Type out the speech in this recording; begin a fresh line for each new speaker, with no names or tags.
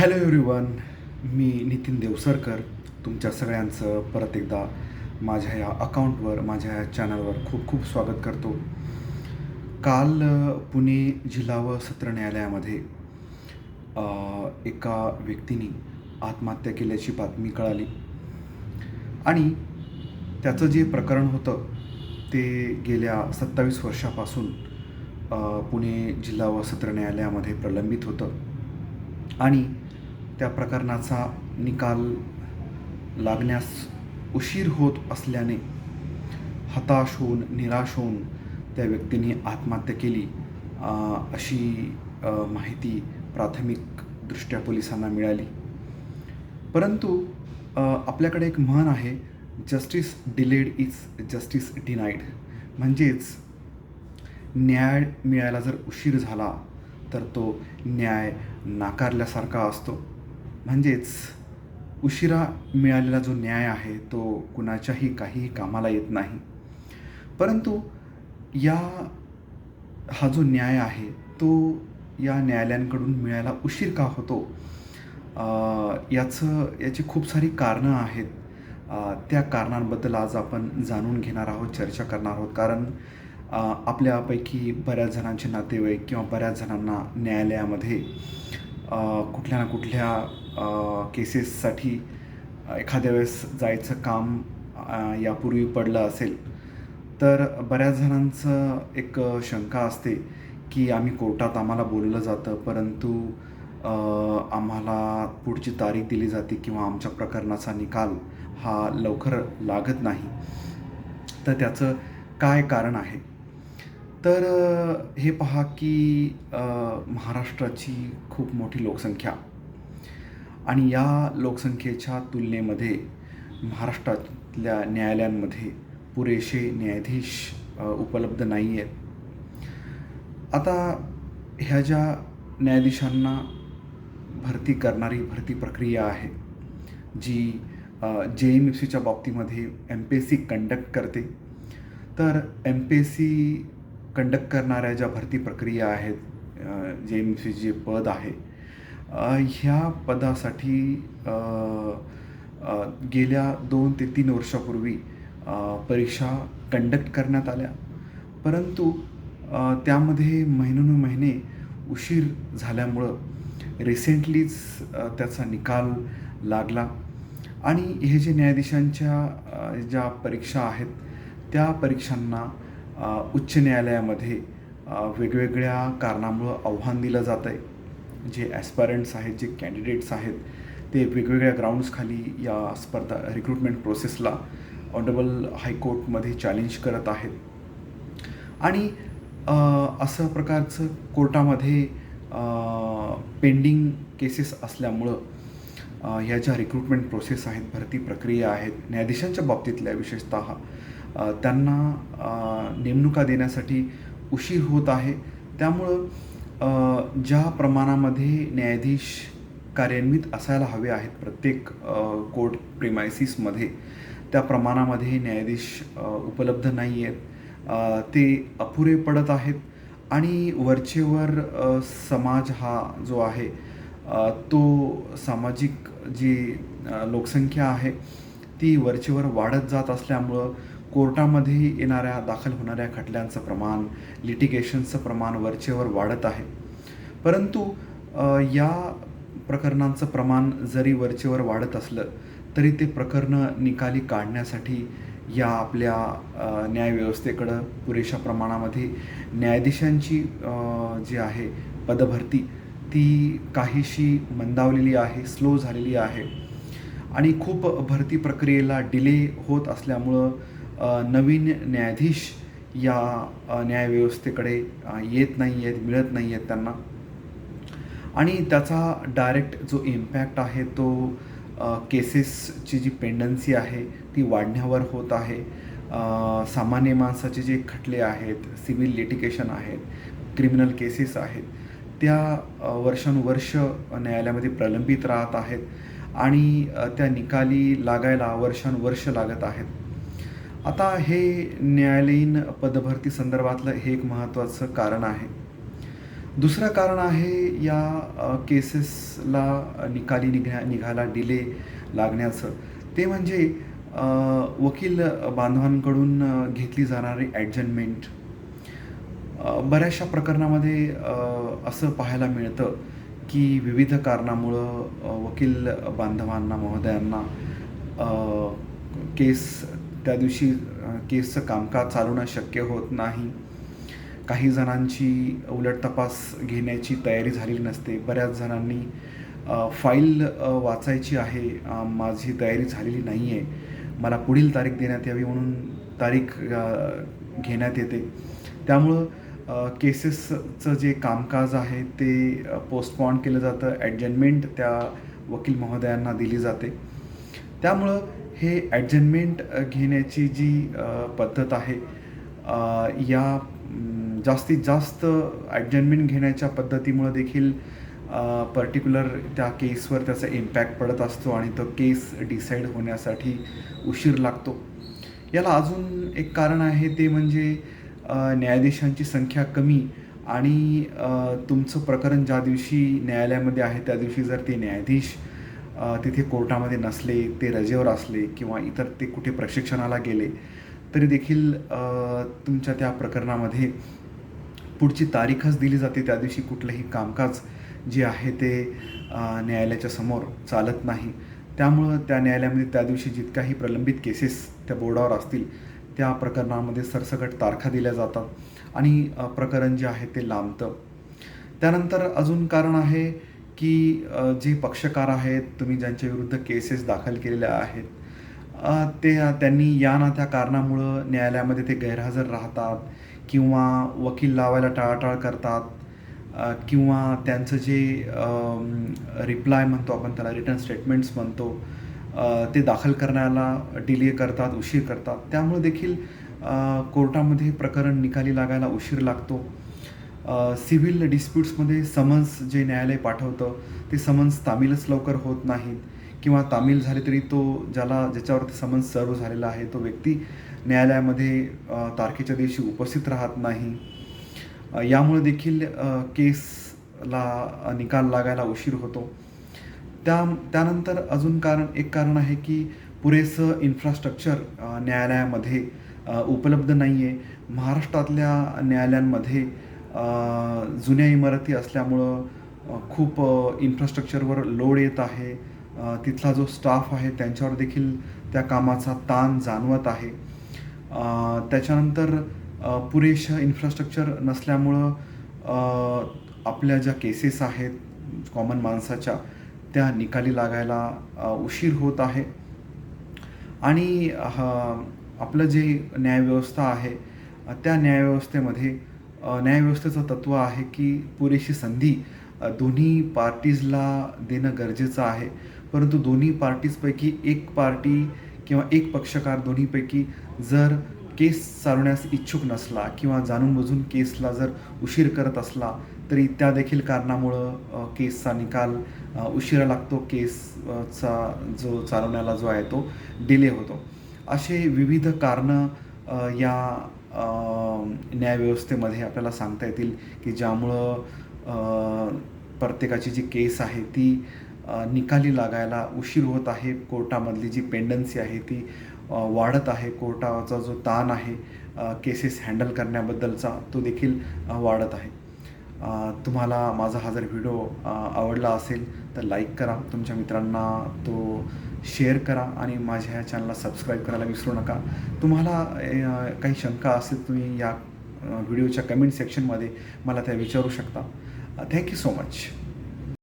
Hello everyone मी नितीन देवसरकर. तुमच्या सगळ्यांचं परत एकदा माझ्या या अकाउंटवर माझ्या या चॅनलवर खूप खूप स्वागत करतो. काल पुणे जिल्हा व सत्र न्यायालयामध्ये एका व्यक्तीने आत्महत्या केल्याची बातमी कळाली. आणि त्याचं जे प्रकरण होतं ते गेल्या सत्तावीस वर्षापासून पुणे जिल्हा व सत्र न्यायालयामध्ये प्रलंबित होतं. आणि त्या प्रकरणाचा निकाल लागण्यास उशीर होत असल्याने हताश होऊन निराश होऊन त्या व्यक्तीने आत्महत्या केली. अशी माहिती प्राथमिकदृष्ट्या पोलिसांना मिळाली. परंतु आपल्याकडे एक म्हण आहे justice delayed is justice denied म्हणजेच न्याय मिळायला जर उशीर झाला तर तो न्याय नाकारल्यासारखा असतो. म्हणजेच उशिरा मिळालेला जो न्याय आहे तो कुणाच्याही काहीही कामाला येत नाही. परंतु या हा जो न्याय आहे तो या न्यायालयांकडून मिळायला उशीर का होतो? याचं याची खूप सारी कारणं आहेत. त्या कारणांबद्दल आज आपण जाणून घेणार आहोत चर्चा करणार आहोत. कारण आपल्यापैकी बऱ्याच जणांचे नातेवाईक किंवा बऱ्याच जणांना न्यायालयामध्ये कुठल्या ना कुठल्या केसेससाठी एखाद्या वेळेस जायचं काम यापूर्वी पडलं असेल तर बऱ्याच जणांचं एक शंका असते की आम्ही कोर्टात आम्हाला बोललं जातं परंतु आम्हाला पुढची तारीख दिली जाते किंवा आमच्या प्रकरणाचा निकाल हा लवकर लागत नाही. तर त्याचं काय कारण आहे? तर हे पहा की महाराष्ट्राची खूप मोठी लोकसंख्या आणि या लोकसंख्येच्या तुलनेमध्ये महाराष्ट्रातल्या न्यायालयांमध्ये पुरेसे न्यायाधीश उपलब्ध नाही आहेत आता ह्या ज्या न्यायाधीशांना भरती करणारी भरती प्रक्रिया आहे जी जे एम एफ सीच्या बाबतीमध्ये M P S C conduct करते तर M P S C conduct करणाऱ्या ज्या भरती प्रक्रिया आहेत जे एम सी जे पद आहे ह्या पदासाठी गेल्या दोन ते तीन वर्षापूर्वी परीक्षा कंडक्ट करण्यात आल्या. परंतु त्यामध्ये त्यामध्ये महिनोन्महिने उशीर झाल्यामुळं रिसेंटलीच त्याचा निकाल लागला. आणि हे जे न्यायाधीशांच्या ज्या परीक्षा आहेत त्या परीक्षांना उच्च न्यायालयामध्ये वेगवेगळ्या कारणामुळं आव्हान दिलं जातं आहे जे ॲस्पायरंट्स आहेत जे कॅन्डिडेट्स आहेत ते वेगवेगळ्या ग्राउंड्सखाली या स्पर्धा रिक्रुटमेंट प्रोसेसला ऑनरेबल हायकोर्टमध्ये चॅलेंज करत आहेत. आणि असं प्रकारचं कोर्टामध्ये पेंडिंग केसेस असल्यामुळं ह्या ज्या रिक्रुटमेंट प्रोसेस आहेत भरती प्रक्रिया आहेत न्यायाधीशांच्या बाबतीतल्या विशेषतः त्यांना नेमणुका देण्यासाठी उशीर होत आहे. त्यामुळं ज्या प्रमाणामध्ये न्यायाधीश कार्यान्वित असायला हवे आहेत प्रत्येक कोर्ट प्रिमायसिसमध्ये त्या प्रमाणामध्ये न्यायाधीश उपलब्ध नाही आहेत ते अपुरे पडत आहेत आणि वरचेवर समाज हा जो आहे तो सामाजिक जी लोकसंख्या आहे ती वरचेवर वाढत जात असल्यामुळं कोर्टामध्ये येणाऱ्या दाखल होणाऱ्या खटल्यांचं प्रमाण लिटिगेशनचं प्रमाण वरचेवर वाढत आहे. परंतु या प्रकरणांचं प्रमाण जरी वरचेवर वाढत असलं तरी ते प्रकरणं निकाली काढण्यासाठी या आपल्या न्यायव्यवस्थेकडं पुरेशा प्रमाणामध्ये न्यायाधीशांची जी आहे पदभरती ती काहीशी मंदावलेली आहे स्लो झालेली आहे. आणि खूप भरती प्रक्रियेला डिले होत असल्यामुळं नवीन न्यायाधीश या न्यायव्यवस्थेकडे येत नाही आहेत मिळत नाही आहेत त्यांना. आणि त्याचा डायरेक्ट जो इम्पॅक्ट आहे तो केसेसची जी पेंडन्सी आहे ती वाढण्यावर होत आहे. सामान्य माणसाचे जे खटले आहेत सिव्हिल लिटिकेशन आहेत क्रिमिनल केसेस आहेत त्या वर्षानुवर्ष न्यायालयामध्ये प्रलंबित राहत आहेत आणि त्या निकाली लागायला वर्षानुवर्ष लागत आहेत. आता हे न्यायालयीन पदभरती संदर्भातलं हे एक महत्त्वाचं कारण आहे. दुसरं कारण आहे या केसेसला निकाली निघा निघायला डिले लागण्याचं. ते म्हणजे वकील बांधवांकडून घेतली जाणारी ॲडजमेंट बऱ्याचशा प्रकरणामध्ये असं पाहायला मिळतं की विविध कारणामुळं वकील बांधवांना महोदयांना केस त्या दिवशी केसचं कामकाज चालवणं शक्य होत नाही. काही जणांची उलट तपास घेण्याची तयारी झालेली नसते. बऱ्याच जणांनी फाईल वाचायची आहे. माझी तयारी झालेली नाही आहे मला पुढील तारीख देण्यात यावी म्हणून तारीख घेण्यात येते. त्यामुळं केसेसचं जे कामकाज आहे ते पोस्टपॉन केलं जातं. ॲडजमेंट त्या वकील महोदयांना दिली जाते. त्यामुळं हे ॲडजमेंट घेण्याची जी पद्धत आहे या जास्तीत जास्त ॲडजमेंट घेण्याच्या पद्धतीमुळं देखील पर्टिक्युलर त्या केसवर त्याचा इम्पॅक्ट पडत असतो आणि तो केस डिसाईड होण्यासाठी उशीर लागतो. याला अजून एक कारण आहे ते म्हणजे न्यायाधीशांची संख्या कमी आणि तुमचं प्रकरण ज्या दिवशी न्यायालयामध्ये आहे त्या दिवशी जर ते न्यायाधीश तिथे कोर्टामध्ये नसले ते रजेवर असले किंवा इतर ते कुठे प्रशिक्षणाला गेले तरी देखील तुमच्या त्या प्रकरणामध्ये पुढची तारीखच दिली जाते. त्या दिवशी कुठलंही कामकाज जे आहे ते न्यायालयाच्या समोर चालत नाही. त्यामुळं त्या न्यायालयामध्ये त्या दिवशी जितकाही प्रलंबित केसेस त्या बोर्डावर असतील त्या प्रकरणामध्ये सरसकट तारखा दिल्या जातात आणि प्रकरण जे आहे ते लांबतं. त्यानंतर अजून कारण आहे की जे पक्षकार आहेत तुम्ही ज्यांच्या विरुद्ध केसेस दाखल केलेल्या आहेत ते त्यांनी या ना त्या कारणामुळं न्यायालयामध्ये ते गैरहजर राहतात किंवा वकील लावायला टाळाटाळ करतात किंवा त्यांचं जे रिप्लाय म्हणतो आपण त्याला रिटर्न स्टेटमेंट्स म्हणतो ते दाखल करण्याला डिले करतात उशीर करतात. त्यामुळे देखील कोर्टामध्ये प्रकरण निकाली लागायला उशीर लागतो. सिव्हिल डिस्प्यूट्समध्ये समन्स जे न्यायालय पाठवतं ते समन्स तामीलच लवकर होत नाहीत. किंवा तामील झाले तरी तो ज्याला ज्याच्यावरती समन्स सर्व झालेला आहे तो व्यक्ती न्यायालयामध्ये तारखेच्या दिवशी उपस्थित राहत नाही. यामुळे देखील केसला निकाल लागायला उशीर होतो. त्या त्यानंतर अजून कारण एक कारण आहे की पुरेसं इन्फ्रास्ट्रक्चर न्यायालयामध्ये उपलब्ध नाही आहे महाराष्ट्रातल्या न्यायालयांमध्ये जुन्या इमारती असल्यामुळं खूप इन्फ्रास्ट्रक्चरवर लोड येत आहे. तिथला जो स्टाफ आहे त्यांच्यावर देखील त्या कामाचा ताण जाणवत आहे. त्याच्यानंतर पुरेशा इन्फ्रास्ट्रक्चर नसल्यामुळं आपल्या ज्या केसेस आहेत कॉमन माणसाच्या त्या निकाली लागायला उशीर होत आहे. आणि ह आपलं जे न्यायव्यवस्था आहे त्या न्यायव्यवस्थेमध्ये न्यायव्यवस्थेचं तत्त्व आहे की पुरेशी संधी दोन्ही पार्टीजला देणं गरजेचं आहे. परंतु दोन्ही पार्टीजपैकी एक पार्टी किंवा एक पक्षकार दोन्हीपैकी जर केस चालवण्यास इच्छुक नसला किंवा जाणून-बुजून केसला जर उशीर करत असला तरी त्या देखील कारणामुळं केसचा निकाल उशिरा लागतो. केसचा जो चालवण्याला जो आहे तो डिले होतो. असे विविध कारणं या न्यायव्यवस्थेमध्ये आपल्याला सांगता येतील की ज्यामुळं प्रत्येकाची जी केस आहे ती निकाली लागायला उशीर होत आहे. कोर्टामधली जी पेंडन्सी आहे ती वाढत आहे. कोर्टाचा जो ताण आहे केसेस हँडल करण्याबद्दलचा तो देखील वाढत आहे. तुम्हाला माझा हा जर व्हिडिओ आवडला असेल तर लाईक करा. तुमच्या मित्रांना तो शेअर करा आणि माझ्या ह्या चॅनलला सबस्क्राईब करायला विसरू नका. तुम्हाला काही शंका असेल तुम्ही या व्हिडिओच्या कमेंट सेक्शनमध्ये मला त्या विचारू शकता. Thank you so much